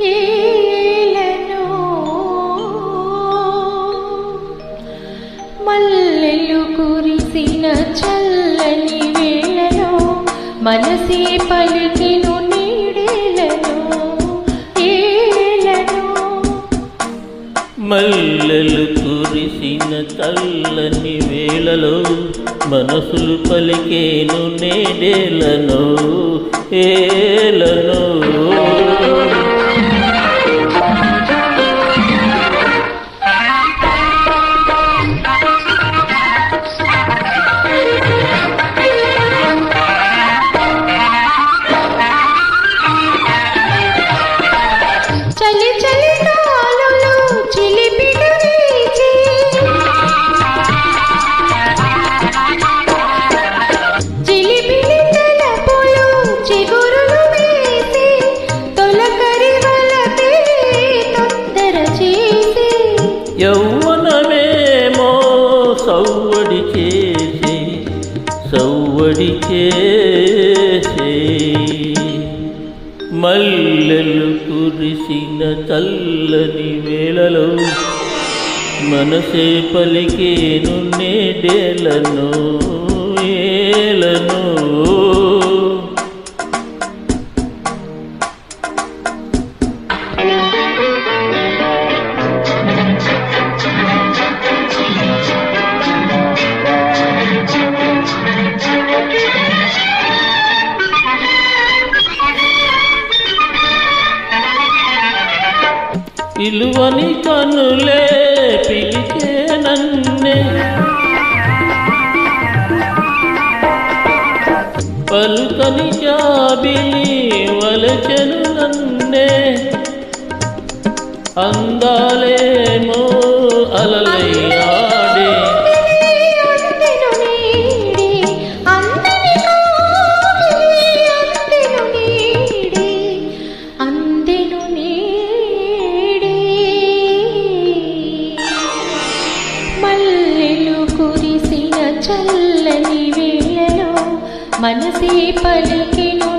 ఏలనో మల్లెలు కురిసిన చల్లని వేళలో మనసే పలికిను నీడేలను ఏలను. మల్లెలు కురిసిన చల్లని వేళలో మనసులు పలికేను నేడేలను ఏలను. యౌవనమేమో సౌవడి చేసి సౌవడి చేసి. మల్లెలు కురిసిన చల్లని వేళలో మనసే పలికేను నేడేలను పిలువని కనులే పిలిచే నన్నే. పలుకని జాబిలి వలచెను నన్నే. అందాలేమో అలల మనసే పలికెను.